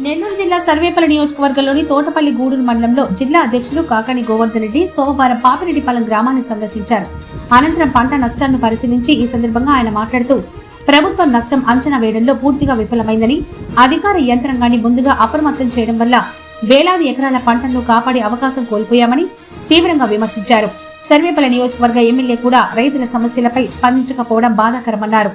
నెల్లూరు జిల్లా సర్వేపల్లి నియోజకవర్గంలోని తోటపల్లి గూడూరు మండలంలో జిల్లా అధ్యక్షులు కాకని గోవర్ధన్ రెడ్డి సోమవారం పాపిరెడ్డిపాలెం గ్రామాన్ని సందర్శించారు. అనంతరం పంట నష్టాలను పరిశీలించి ఈ సందర్భంగా ఆయన మాట్లాడుతూ ప్రభుత్వం నష్టం అంచనా వేయడంలో పూర్తిగా విఫలమైందని అధికార యంత్రాంగాన్ని ముందుగా అప్రమత్తం చేయడం వల్ల వేలాది ఎకరాల పంటలను కాపాడే అవకాశం కోల్పోయామని తీవ్రంగా విమర్శించారు. సర్వేపల్లి నియోజకవర్గ ఎమ్మెల్యే కూడా రైతుల సమస్యలపై స్పందించకపోవడం బాధాకరమన్నారు.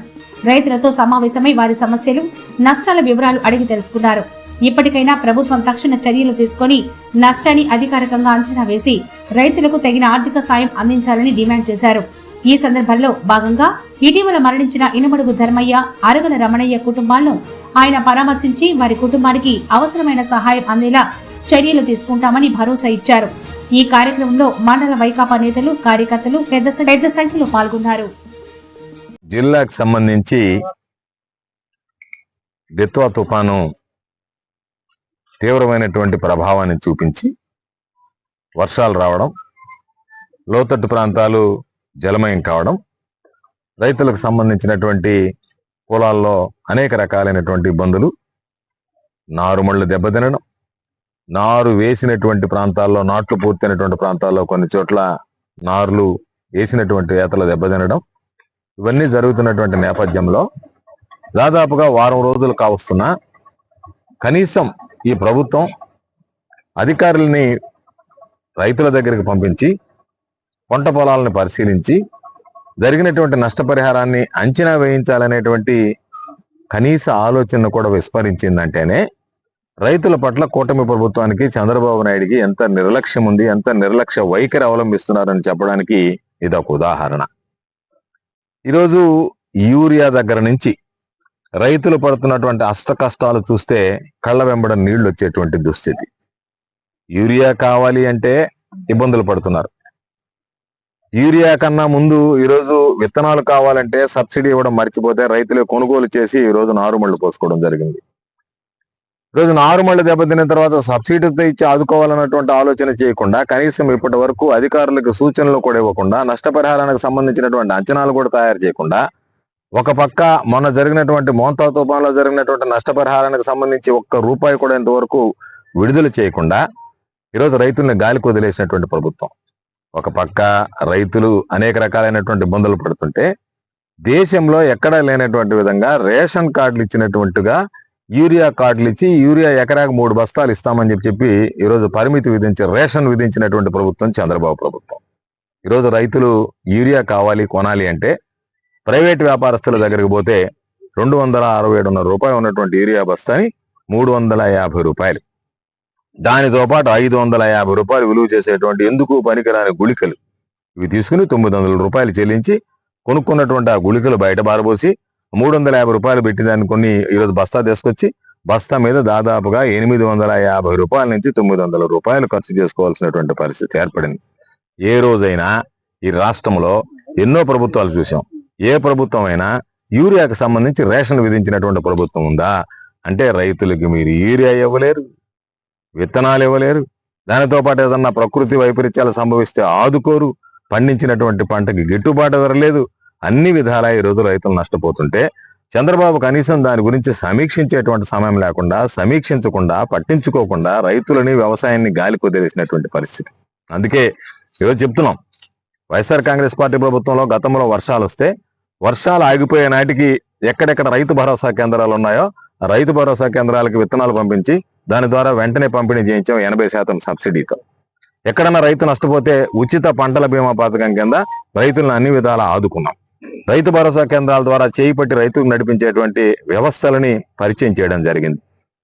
రైతులతో సమావేశమై వారి సమస్యలు నష్టాల వివరాలు అడిగి తెలుసుకున్నారు. ఇప్పటికైనా ప్రభుత్వం తక్షణ చర్యలు తీసుకొని నష్టాన్ని అధికారికంగా అంచనా వేసి రైతులకు తగిన ఆర్థిక సాయం అందించాలని డిమాండ్ చేశారు. ఈ సందర్భంలో భాగంగా ఇటీవల మరణించిన ఇనుమడుగు ధర్మయ్య అరగల రమణయ్య కుటుంబాలను ఆయన పరామర్శించి వారి కుటుంబానికి అవసరమైన సహాయం అందేలా చర్యలు తీసుకుంటామని భరోసా ఇచ్చారు. ఈ కార్యక్రమంలో మండల వైకాపా నేతలు కార్యకర్తలు పెద్ద పెద్ద సంఖ్యలో పాల్గొన్నారు. జిల్లాకు సంబంధించి దిత్వా తుఫాను తీవ్రమైనటువంటి ప్రభావాన్ని చూపించి వర్షాలు రావడం లోతట్టు ప్రాంతాలు జలమయం కావడం రైతులకు సంబంధించినటువంటి పొలాల్లో అనేక రకాలైనటువంటి ఇబ్బందులు నారుమళ్ళు దెబ్బతినడం నారు వేసినటువంటి ప్రాంతాల్లో నాట్లు పూర్తయినటువంటి ప్రాంతాల్లో కొన్ని చోట్ల నారులు వేసినటువంటి వేతలు దెబ్బతినడం ఇవన్నీ జరుగుతున్నటువంటి నేపథ్యంలో దాదాపుగా వారం రోజులు కావస్తున్నా కనీసం ఈ ప్రభుత్వం అధికారుల్ని రైతుల దగ్గరికి పంపించి పంట పొలాలను పరిశీలించి జరిగినటువంటి నష్టపరిహారాన్ని అంచనా వేయించాలనేటువంటి కనీస ఆలోచన కూడా విస్మరించిందంటేనే రైతుల పట్ల కూటమి ప్రభుత్వానికి చంద్రబాబు నాయుడికి ఎంత నిర్లక్ష్యం ఉంది ఎంత నిర్లక్ష్య వైఖరి అవలంబిస్తున్నారని చెప్పడానికి ఇదొక ఉదాహరణ. ఈరోజు యూరియా దగ్గర నుంచి రైతులు పడుతున్నటువంటి అష్ట కష్టాలు చూస్తే కళ్ళ వెంబడ నీళ్ళు వచ్చేటువంటి దుస్థితి. యూరియా కావాలి అంటే ఇబ్బందులు పడుతున్నారు. యూరియా కన్నా ముందు ఈరోజు విత్తనాలు కావాలంటే సబ్సిడీ ఇవ్వడం మర్చిపోతే రైతులు కొనుగోలు చేసి ఈ రోజు నారుమళ్ళు పోసుకోవడం జరిగింది. ఈరోజు నారుమళ్ళు దెబ్బతిన్న తర్వాత సబ్సిడీతో ఇచ్చి ఆదుకోవాలన్నటువంటి ఆలోచన చేయకుండా కనీసం ఇప్పటి వరకు అధికారులకు సూచనలు కూడా ఇవ్వకుండా నష్టపరిహారానికి సంబంధించినటువంటి అంచనాలు కూడా తయారు చేయకుండా ఒక పక్క మొన్న జరిగినటువంటి మోంతా తుఫాన్లో జరిగినటువంటి నష్టపరిహారానికి సంబంధించి ఒక్క రూపాయి కూడా ఇంతవరకు విడుదల చేయకుండా ఈరోజు రైతుల్ని గాలికి వదిలేసినటువంటి ప్రభుత్వం. ఒక పక్క రైతులు అనేక రకాలైనటువంటి ఇబ్బందులు పడుతుంటే దేశంలో ఎక్కడా లేనటువంటి విధంగా రేషన్ కార్డులు ఇచ్చినటువంటిగా యూరియా కార్డులు ఇచ్చి యూరియా ఎకరాకు మూడు బస్తాలు ఇస్తామని చెప్పి చెప్పి ఈరోజు పరిమితి విధించి రేషన్ విధించినటువంటి ప్రభుత్వం చంద్రబాబు ప్రభుత్వం. ఈరోజు రైతులు యూరియా కావాలి కొనాలి అంటే ప్రైవేట్ వ్యాపారస్తుల దగ్గరికి పోతే రెండు వందల అరవై ఏడున్నర రూపాయలు ఉన్నటువంటి యూరియా బస్తాని మూడు వందల యాభై రూపాయలు. దానితో పాటు ఐదు వందల యాభై రూపాయలు విలువ చేసేటువంటి ఎందుకు పనికిరాని గుళికలు? ఇవి తీసుకుని తొమ్మిది వందల రూపాయలు చెల్లించి కొనుక్కున్నటువంటి ఆ గుళికలు బయట బారబోసి మూడు వందల యాభై రూపాయలు పెట్టి దాన్ని కొన్ని ఈరోజు బస్తా తీసుకొచ్చి బస్తా మీద దాదాపుగా ఎనిమిది వందల యాభై రూపాయల నుంచి తొమ్మిది వందల రూపాయలు ఖర్చు చేసుకోవాల్సినటువంటి పరిస్థితి ఏర్పడింది. ఏ రోజైనా ఈ రాష్ట్రంలో ఎన్నో ప్రభుత్వాలు చూసాం ఏ ప్రభుత్వం అయినా యూరియాకు సంబంధించి రేషన్ విధించినటువంటి ప్రభుత్వం ఉందా? అంటే రైతులకి మీరు యూరియా ఇవ్వలేరు విత్తనాలు ఇవ్వలేరు. దానితో పాటు ఏదన్నా ప్రకృతి వైపరీత్యాలు సంభవిస్తే ఆదుకోరు. పండించినటువంటి పంటకి గిట్టుబాటు ధర లేదు. అన్ని విధాలా ఈ రోజు రైతులు నష్టపోతుంటే చంద్రబాబు కనీసం దాని గురించి సమీక్షించేటువంటి సమయం లేకుండా సమీక్షించకుండా పట్టించుకోకుండా రైతులని వ్యవసాయాన్ని గాలి కుదిరేసినటువంటి పరిస్థితి. అందుకే ఈరోజు చెప్తున్నాం. వైఎస్ఆర్ కాంగ్రెస్ పార్టీ ప్రభుత్వంలో గతంలో వర్షాలు వస్తే వర్షాలు ఆగిపోయే నాటికి ఎక్కడెక్కడ రైతు భరోసా కేంద్రాలు ఉన్నాయో రైతు భరోసా కేంద్రాలకు విత్తనాలు పంపించి దాని ద్వారా వెంటనే పంపిణీ చేయించాం ఎనభై శాతం సబ్సిడీతో. ఎక్కడన్నా రైతు నష్టపోతే ఉచిత పంటల బీమా పథకం కింద రైతులను అన్ని విధాలా ఆదుకున్నాం. రైతు భరోసా కేంద్రాల ద్వారా చేయిపట్టి రైతుకు నడిపించేటువంటి వ్యవస్థలని పరిచయం చేయడం జరిగింది.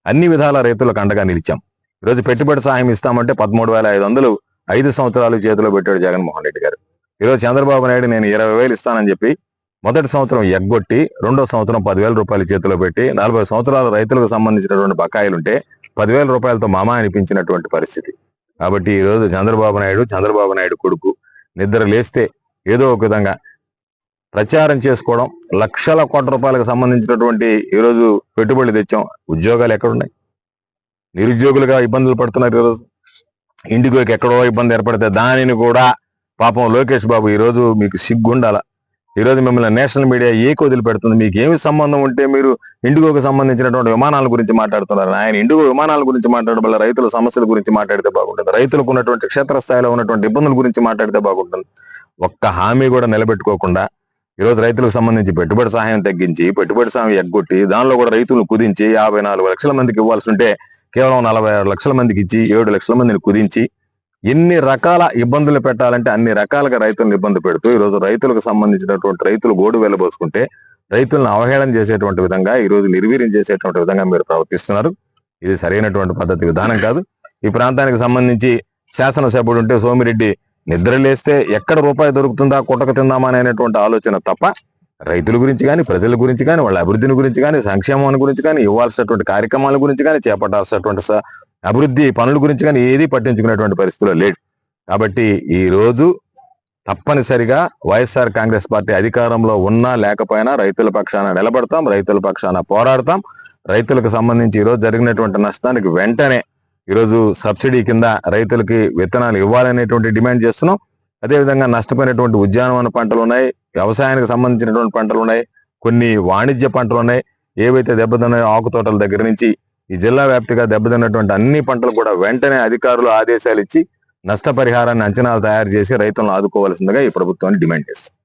అన్ని విధాల రైతులకు అండగా నిలిచాం. ఈరోజు పెట్టుబడి సాయం ఇస్తామంటే పదమూడు వేల ఐదు వందలు ఐదు సంవత్సరాలు చేతిలో పెట్టాడు జగన్మోహన్ రెడ్డి గారు. ఈరోజు చంద్రబాబు నాయుడు నేను ఇరవై వేలు ఇస్తానని చెప్పి మొదటి సంవత్సరం ఎగ్గొట్టి రెండో సంవత్సరం పదివేల రూపాయలు చేతిలో పెట్టి నలభై సంవత్సరాల రైతులకు సంబంధించినటువంటి బకాయిలుంటే పదివేల రూపాయలతో మామా అనిపించినటువంటి పరిస్థితి. కాబట్టి ఈ రోజు చంద్రబాబు నాయుడు చంద్రబాబు నాయుడు కొడుకు నిద్ర లేస్తే ఏదో ఒక విధంగా ప్రచారం చేసుకోవడం లక్షల కోట్ల రూపాయలకు సంబంధించినటువంటి ఈరోజు పెట్టుబడులు తెచ్చాం. ఉద్యోగాలు ఎక్కడున్నాయి? నిరుద్యోగులుగా ఇబ్బందులు పడుతున్నారు ఈరోజు ఇండిగోకి ఎక్కడో ఇబ్బంది ఏర్పడితే దానిని కూడా పాపం లోకేష్ బాబు ఈరోజు మీకు సిగ్గుండాల? ఈ రోజు మిమ్మల్ని నేషనల్ మీడియా ఏకి వదిలిపెడుతుంది మీకు ఏమి సంబంధం ఉంటే మీరు ఇండిగోకి సంబంధించినటువంటి విమానాల గురించి మాట్లాడుతున్నారు? ఆయన ఇండిగో విమానాల గురించి మాట్లాడడం వల్ల రైతుల సమస్యల గురించి మాట్లాడితే బాగుంటుంది. రైతులకు ఉన్నటువంటి క్షేత్రస్థాయిలో ఉన్నటువంటి ఇబ్బందుల గురించి మాట్లాడితే బాగుంటుంది. ఒక్క హామీ కూడా నిలబెట్టుకోకుండా ఈ రోజు రైతులకు సంబంధించి పెట్టుబడి సహాయం తగ్గించి పెట్టుబడి సహాయం ఎగ్గొట్టి దానిలో కూడా రైతులను కుదించి యాభై నాలుగు లక్షల మందికి ఇవ్వాల్సి ఉంటే కేవలం నలభై ఆరు లక్షల మందికి ఇచ్చి ఏడు లక్షల మందిని కుదించి ఎన్ని రకాల ఇబ్బందులు పెట్టాలంటే అన్ని రకాలుగా రైతులను ఇబ్బంది పెడుతూ ఈ రోజు రైతులకు సంబంధించినటువంటి రైతులు గోడు వెళ్ళబోసుకుంటే రైతులను అవహేళన చేసేటువంటి విధంగా ఈ రోజు నిర్వీర్యం చేసేటువంటి విధంగా మీరు ప్రవర్తిస్తున్నారు. ఇది సరైనటువంటి పద్ధతి విధానం కాదు. ఈ ప్రాంతానికి సంబంధించి శాసనసభ్యుడు ఉంటే సోమిరెడ్డి నిద్రలేస్తే ఎక్కడ రూపాయి దొరుకుతుందా కుటక తిందామా అనేటువంటి ఆలోచన తప్ప రైతుల గురించి కానీ ప్రజల గురించి కానీ వాళ్ళ అభివృద్ధిని గురించి కానీ సంక్షేమాన్ని గురించి కానీ ఇవ్వాల్సినటువంటి కార్యక్రమాల గురించి కానీ చేపట్టాల్సినటువంటి అభివృద్ధి పనుల గురించి కానీ ఏది పట్టించుకునేటువంటి పరిస్థితిలో లేడు. కాబట్టి ఈ రోజు తప్పనిసరిగా వైఎస్ఆర్ కాంగ్రెస్ పార్టీ అధికారంలో ఉన్నా లేకపోయినా రైతుల పక్షాన నిలబడతాం రైతుల పక్షాన పోరాడతాం. రైతులకు సంబంధించి ఈరోజు జరిగినటువంటి నష్టానికి వెంటనే ఈరోజు సబ్సిడీ కింద రైతులకి విత్తనాలు ఇవ్వాలనేటువంటి డిమాండ్ చేస్తున్నాం. అదేవిధంగా నష్టపోయినటువంటి ఉద్యానవన పంటలు ఉన్నాయి. వ్యవసాయానికి సంబంధించినటువంటి పంటలు ఉన్నాయి. కొన్ని వాణిజ్య పంటలు ఉన్నాయి. ఏవైతే దెబ్బతిన్నాయో ఆకు తోటల దగ్గర నుంచి ఈ జిల్లా వ్యాప్తిగా దెబ్బతిన్నటువంటి అన్ని పంటలు కూడా వెంటనే అధికారులు ఆదేశాలు ఇచ్చి నష్టపరిహారాన్ని అంచనాలు తయారు చేసి రైతులను ఆదుకోవాల్సిందిగా ఈ ప్రభుత్వాన్ని డిమాండ్ చేస్తుంది